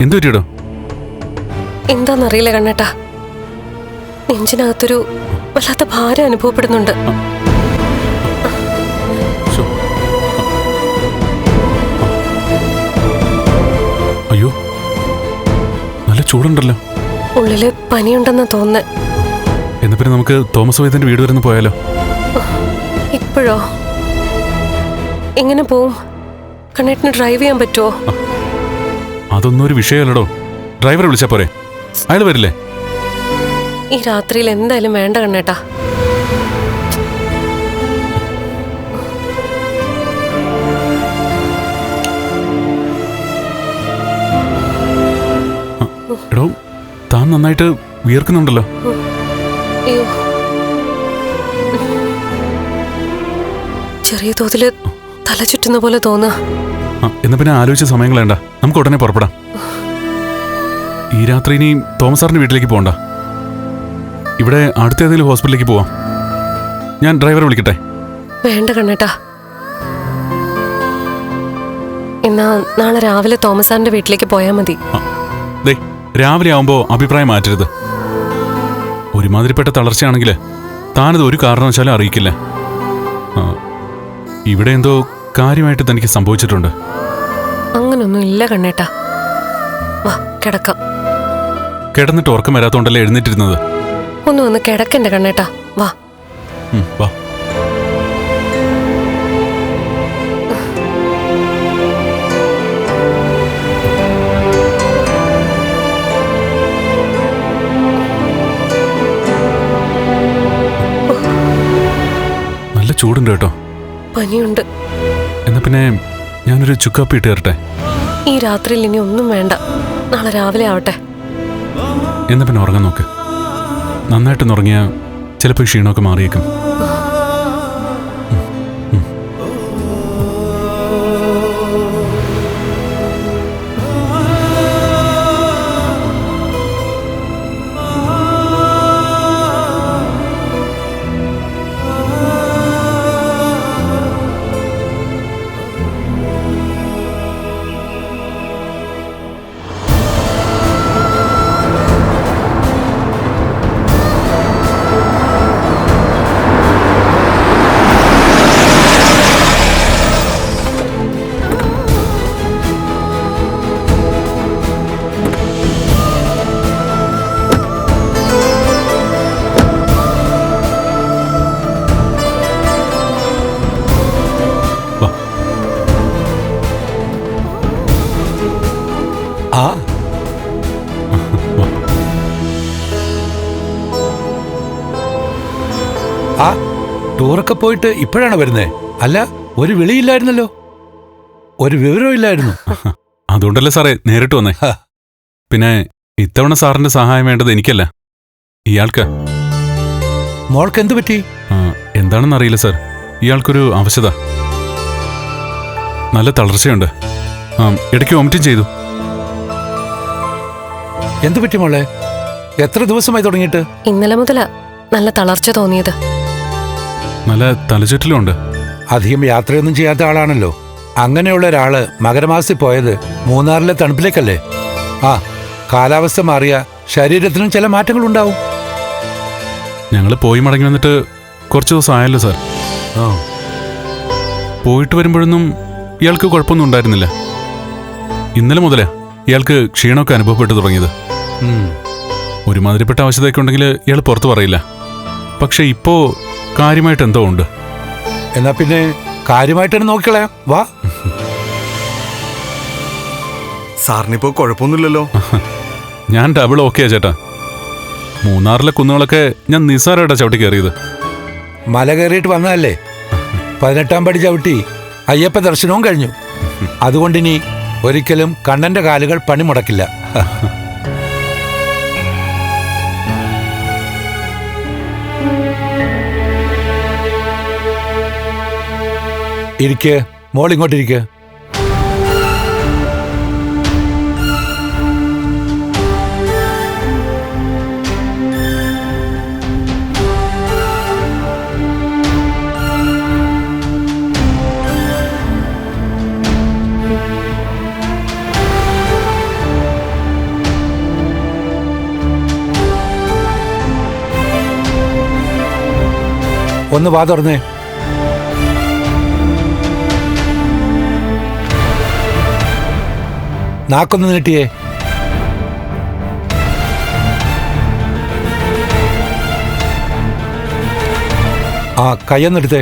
എന്തു പറ്റിയടോ? എന്താന്നറിയില്ല കണ്ണേട്ടാ. നെഞ്ചിനകത്തൊരു വല്ലാത്ത ഭാരം അനുഭവപ്പെടുന്നുണ്ട്. അയ്യോ. നല്ല ചൂടുണ്ടല്ലോ. ഉള്ളിൽ പനിയുണ്ടെന്ന് തോന്നുന്നു. എന്നാ പിന്നെ നമുക്ക് തോമസ് വൈദ്യന്റെ വീട് വരുന്ന പോയാലോ? ഇപ്പോഴോ? എങ്ങനെ പോവും? കണ്ണേട്ടിന് ഡ്രൈവ് ചെയ്യാൻ പറ്റുമോ അതൊന്നും ഒരു വിഷയമല്ലടോ. ഡ്രൈവറെ വിളിച്ചാ പോരെ. അയാൾ വരില്ലേ? ഈ രാത്രിയിൽ എന്തായാലും വേണ്ട കണ്ണേട്ടാ. എടോ താൻ നന്നായിട്ട് വിയർക്കുന്നുണ്ടല്ലോ. ചെറിയ തോതിൽ തല ചുറ്റുന്ന പോലെ തോന്നുക ആ എന്നാ പിന്നെ ആലോചിച്ച സമയം കളയണ്ട നമുക്ക് ഉടനെ പുറപ്പെടാം. ഈ രാത്രി ഇനി തോമസ് സാറിന്റെ വീട്ടിലേക്ക് പോകണ്ട. ഇവിടെ അടുത്ത ഏതെങ്കിലും ഹോസ്പിറ്റലിലേക്ക് പോവാം. ഞാൻ ഡ്രൈവറെ വിളിക്കട്ടെ? വേണ്ട കണ്ണേട്ടാ. എന്നാ നാളെ രാവിലെ തോമസ് സാറിന്റെ വീട്ടിലേക്ക് പോയാൽ മതി. രാവിലെ ആവുമ്പോ അഭിപ്രായം മാറ്റരുത്. ഒരുമാതിരിപ്പെട്ട തളർച്ചയാണെങ്കിൽ താനത് ഒരു കാരണവശാലും അറിയിക്കില്ല. ഇവിടെ എന്തോ കാര്യമായിട്ട് തനിക്ക് സംഭവിച്ചിട്ടുണ്ട്. അങ്ങനൊന്നും ഇല്ല കണ്ണേട്ടാ. വാ കിടക്കാം. കിടന്നിട്ട് ഉറക്കം വരാത്തോണ്ടല്ലേ എഴുന്നേറ്റിരുന്നത്? ഒന്ന് വന്ന് കിടക്കണ്ട കണ്ണേട്ടാ. വാ. വാ. നല്ല ചൂടുണ്ട് കേട്ടോ. പനിയുണ്ട്. എന്നാ പിന്നെ ഞാനൊരു ചുക്കാപ്പി ഇട്ട് തരട്ടെ? ഈ രാത്രിയിൽ ഇനി ഒന്നും വേണ്ട. നാളെ രാവിലെ ആവട്ടെ. എന്നാ പിന്നെ ഉറങ്ങാൻ നോക്ക്. നന്നായിട്ട് ഉറങ്ങിയാൽ ചിലപ്പോൾ ക്ഷീണമൊക്കെ മാറിയേക്കും. ആ. ആ ടൂറൊക്കെ പോയിട്ട് ഇപ്പോഴാണ് വരുന്നേ? അല്ല ഒരു വിളിയില്ലായിരുന്നല്ലോ. ഒരു വിവരവും ഇല്ലായിരുന്നു. അതുകൊണ്ടല്ലേ സാറേ നേരിട്ട് വന്നേ. പിന്നെ ഇത്തവണ സാറിന്റെ സഹായം വേണ്ടത് എനിക്കല്ല. ഇയാൾക്ക്. മോൾക്ക് എന്തു പറ്റി എന്താണെന്ന് അറിയില്ല സാർ. ഇയാൾക്കൊരു അവശത. നല്ല തളർച്ചയുണ്ട്. ആ, ഇടയ്ക്ക് വോമിറ്റും ചെയ്തു. എന്തു പറ്റി മോളെ? എത്ര ദിവസമായി തുടങ്ങിയിട്ട്? ഇന്നലെ മുതലാ നല്ല തളർച്ച തോന്നിയത്. നല്ല തലചുറ്റലുണ്ട്. അധികം യാത്രയൊന്നും ചെയ്യാത്ത ആളാണല്ലോ. അങ്ങനെയുള്ള ഒരാൾ മകരമാസത്തിൽ പോയത് മൂന്നാറിലെ തണുപ്പിലേക്കല്ലേ? ആ കാലാവസ്ഥ മാറിയ ശരീരത്തിനും ചില മാറ്റങ്ങൾ ഉണ്ടാവും ഞങ്ങൾ പോയി മടങ്ങി വന്നിട്ട് കുറച്ച് ദിവസം ആയല്ലോ സാർ പോയിട്ട് വരുമ്പോഴൊന്നും ഇയാൾക്ക് കുഴപ്പമൊന്നും ഉണ്ടായിരുന്നില്ല. ഇന്നലെ മുതലേ ഇയാൾക്ക് ക്ഷീണമൊക്കെ അനുഭവപ്പെട്ടു തുടങ്ങിയത്. ഒരുമാതിരിപ്പെട്ട ആവശ്യതയൊക്കെ ഉണ്ടെങ്കിൽ ഇയാൾ പുറത്തു പറയില്ല. പക്ഷെ ഇപ്പോ കാര്യമായിട്ട് എന്തോ ഉണ്ട്. എന്നാ പിന്നെ കാര്യമായിട്ടാണ് നോക്കിക്കളയാം. വാ. സാറിനിപ്പോ കുഴപ്പമൊന്നുമില്ലല്ലോ. ഞാൻ ഡബിൾ ഓക്കെയാ ചേട്ടാ. മൂന്നാറിലെ കുന്നുകളൊക്കെ ഞാൻ നിസാരമായിട്ടാ ചവിട്ടി കയറിയത്. മല കയറിയിട്ട് വന്നതല്ലേ? പതിനെട്ടാം പടി ചവിട്ടി അയ്യപ്പ ദർശനവും കഴിഞ്ഞു. അതുകൊണ്ടിനി ഒരിക്കലും കണ്ണന്റെ കാലുകൾ പണിമുടക്കില്ല. ഇരിക്ക് മോൾ ഒന്ന് വാ തുറന്നേ. നാക്കൊന്ന് നീട്ടിയേ. ആ കയ്യൊന്നെടുത്തേ